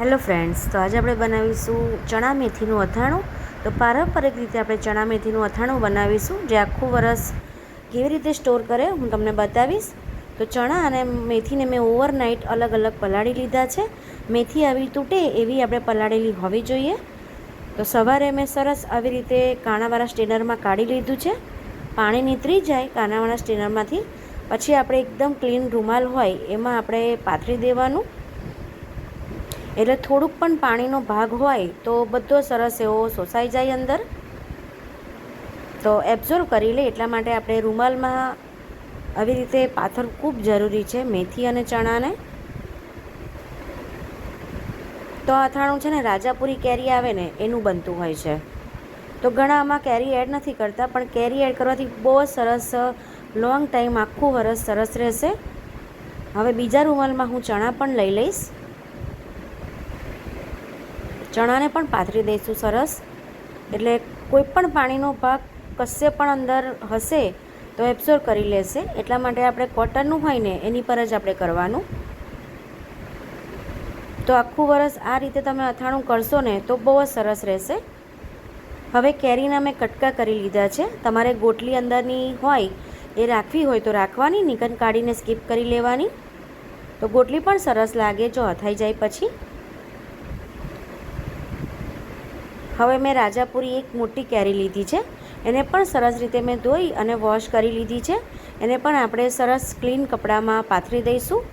Hello friends તો આજે આપણે બનાવીશું ચણા મેથીનું અથાણું. તો પારંપરિક રીતે આપણે ચણા મેથીનું અથાણું બનાવીશું. જે આખું વરસ કેવી રીતે સ્ટોર કરે હું તમને બતાવીશ. તો ચણા અને મેથીને મેં ઓવરનાઇટ અલગ અલગ પલાળી લીધા છે. મેથી આવી તૂટે એવી આપણે પલાળેલી હોવી જોઈએ. તો સવારે મેં સરસ આવી રીતે કાણાવાળા સ્ટેનરમાં કાઢી લીધું છે. પાણી નીતરી જાય કાણાવાળા સ્ટેનરમાંથી. પછી આપણે એકદમ ક્લીન રૂમાલ હોય એમાં આપણે પાથરી દેવાનું. એટલે થોડુંક પણ પાણીનો ભાગ હોય તો બધો સરસ એવો શોષાઈ જાય અંદર. તો એબ્ઝોર્વ કરી લે એટલા માટે આપણે રૂમાલમાં આવી રીતે પાથર ખૂબ જરૂરી છે, મેથી અને ચણાને. તો અથાણું છે ને રાજાપુરી કેરી આવે ને એનું બનતું હોય છે. તો ઘણા આમાં કેરી એડ નથી કરતા, પણ કેરી એડ કરવાથી બહુ સરસ લોંગ ટાઈમ આખું વરસ સરસ રહેશે. હવે બીજા રૂમાલમાં હું ચણા પણ લઈ લઈશ. ચણાને પણ પાથરી દઈશું સરસ. એટલે કોઈ પણ પાણીનો ભાગ કશે પણ અંદર હશે તો એબ્ઝોર્વ કરી લેશે. એટલા માટે આપણે કોટનનું હોય ને, એની પર જ આપણે કરવાનું. તો આખું વરસ આ રીતે તમે અથાણું કરશો ને, તો બહુ જ સરસ રહેશે. હવે કેરીના મેં કટકા કરી લીધા છે. તમારે ગોટલી અંદરની હોય, એ રાખવી હોય તો રાખવાની, નિકન કાઢીને સ્કીપ કરી લેવાની. તો ગોટલી પણ સરસ લાગે જો અથાઈ જાય પછી. હવે મેં રાજાપુરી એક મોટી કેરી લીધી છે. એને પણ સરસ રીતે મેં ધોઈ અને વોશ કરી લીધી છે. એને પણ આપણે સરસ ક્લીન કપડામાં પાથરી દઈશું.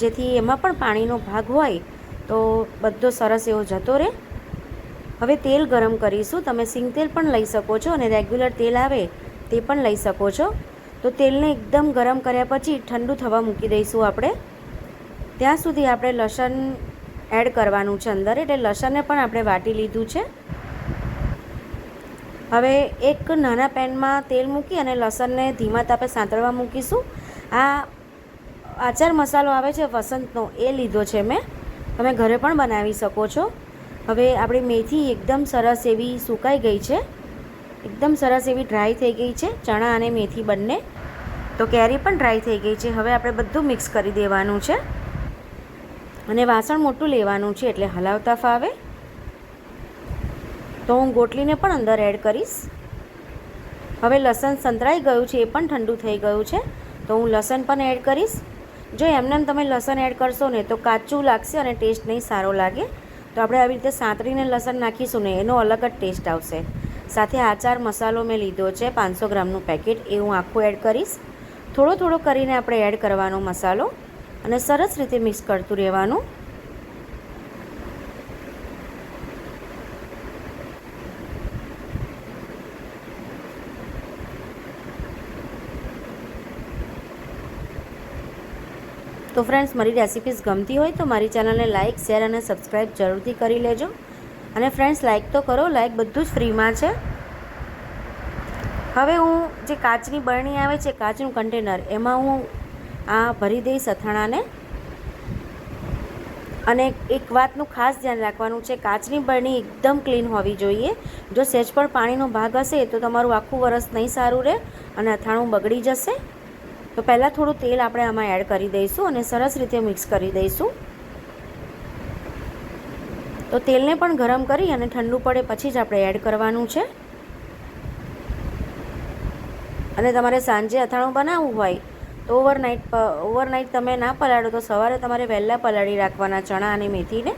જેથી એમાં પણ પાણીનો ભાગ હોય તો બધો સરસ એવો જતો રહે. હવે તેલ ગરમ કરીશું. તમે સિંગ તેલ પણ લઈ શકો છો અને રેગ્યુલર તેલ આવે તે પણ લઈ શકો છો. તો તેલને એકદમ ગરમ કર્યા પછી ઠંડુ થવા મૂકી દઈશું આપણે. ત્યાં સુધી આપણે લસણ એડ કરવાનું છે અંદર. એટલે લસણને પણ આપણે વાટી લીધું છે. હવે એક નાના પેનમાં તેલ મૂકી અને લસણને ધીમા તાપે સાંતળવા મૂકીશું. આ આચાર મસાલો આવે છે વસંતનો, એ લીધો છે મેં. તમે ઘરે પણ બનાવી શકો છો. હવે આપણી મેથી એકદમ સરસ એવી સુકાઈ ગઈ છે. એકદમ સરસ એવી ડ્રાય થઈ ગઈ છે, ચણા અને મેથી બંને. તો કેરી પણ ડ્રાય થઈ ગઈ છે. હવે આપણે બધું મિક્સ કરી દેવાનું છે. અને વાસણ મોટું લેવાનું છે, એટલે હલાવતા ફાવે. તો હું ગોટલીને પણ અંદર એડ કરીશ. હવે લસણ સંતરાઈ ગયું છે, એ પણ ઠંડુ થઈ ગયું છે. તો હું લસણ પણ એડ કરીશ. જો એમને તમે લસણ એડ કરશો ને, તો કાચું લાગશે અને ટેસ્ટ નહીં સારો લાગે. તો આપણે આવી રીતે સાંતળીને લસણ નાખીશું ને, એનો અલગ જ ટેસ્ટ આવશે. સાથે આચાર મસાલો મેં લીધો છે, પાંચસો ગ્રામનું પેકેટ, એ હું આખું એડ કરીશ. થોડો થોડો કરીને આપણે એડ કરવાનો મસાલો. અને સરસ રીતે મિક્સ કરતું રહેવાનું. તો ફ્રેન્ડ્સ મારી રેસિપીઝ ગમતી હોય તો મારી ચેનલને લાઇક શેર અને સબસ્ક્રાઈબ જરૂરથી કરી લેજો. અને ફ્રેન્ડ્સ લાઇક તો કરો લાઇક બધું જ ફ્રીમાં છે. હવે હું જે કાચની બરણી આવે છે, કાચનું કન્ટેનર એમાં હું આ ભરી દઈશ અથાણાને. અને એક વાતનું ખાસ ધ્યાન રાખવાનું છે, કાચની બરણી એકદમ ક્લીન હોવી જોઈએ. જો સહેજ પણ પાણીનો ભાગ હશે, તો તમારું આખું વરસ નહીં સારું રહે અને અથાણું બગડી જશે. તો પહેલાં થોડું તેલ આપણે આમાં એડ કરી દઈશું અને સરસ રીતે મિક્સ કરી દઈશું. તો તેલને પણ ગરમ કરી અને ઠંડુ પડે પછી જ આપણે એડ કરવાનું છે. અને તમારે સાંજે અથાણું બનાવવું હોય તો ઓવરનાઇટ ઓવરનાઇટ તમે ના પલાળો તો સવારે તમારે વહેલા પલાળી રાખવાના ચણા અને મેથીને.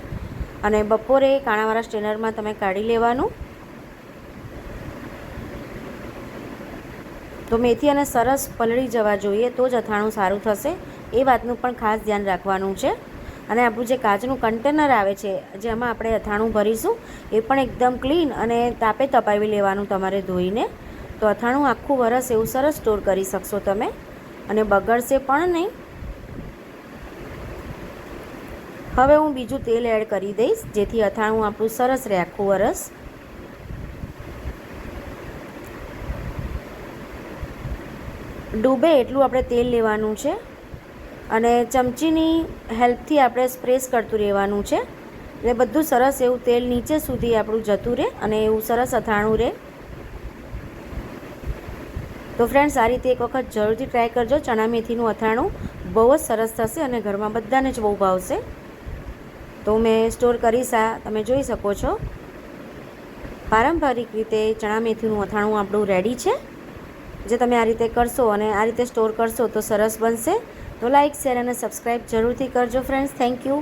અને બપોરે કાણાવાળા સ્ટેનરમાં તમે કાઢી લેવાનું. તો મેથી અને સરસ પલળી જવા જોઈએ તો જ અથાણું સારું થશે. એ વાતનું પણ ખાસ ધ્યાન રાખવાનું છે. અને આપણું જે કાચનું કન્ટેનર આવે છે, જેમાં આપણે અથાણું ભરીશું, એ પણ એકદમ ક્લીન અને તાપે તપાવી લેવાનું તમારે ધોઈને. તો અથાણું આખું વરસ એવું સરસ સ્ટોર કરી શકશો તમે. અને બગડશે પણ નહીં. હવે હું બીજું તેલ એડ કરી દઈશ, જેથી અથાણું આપણું સરસ રહે આખું વરસ. ડૂબે એટલું આપણે તેલ લેવાનું છે અને ચમચીની હેલ્પથી આપણે સ્પ્રેસ કરતું રહેવાનું છે. એટલે બધું સરસ એવું તેલ નીચે સુધી આપણું જતું રહે અને એવું સરસ અથાણું રહે. તો ફ્રેન્ડ્સ આ રીતે એક વખત જરૂરથી ટ્રાય કરજો. ચણા મેથીનું અથાણું બહુ જ સરસ થશે અને ઘરમાં બધાને જ બહુ ભાવશે તો મેં સ્ટોર કરીશ આ. તમે જોઈ શકો છો. પારંપરિક રીતે ચણા મેથીનું અથાણું આપણું રેડી છે. જે તમે આ રીતે કરશો અને આ રીતે સ્ટોર કરશો તો સરસ બનશે. તો લાઇક શેર અને સબસ્ક્રાઈબ જરૂરથી કરજો ફ્રેન્ડ્સ થેન્ક યુ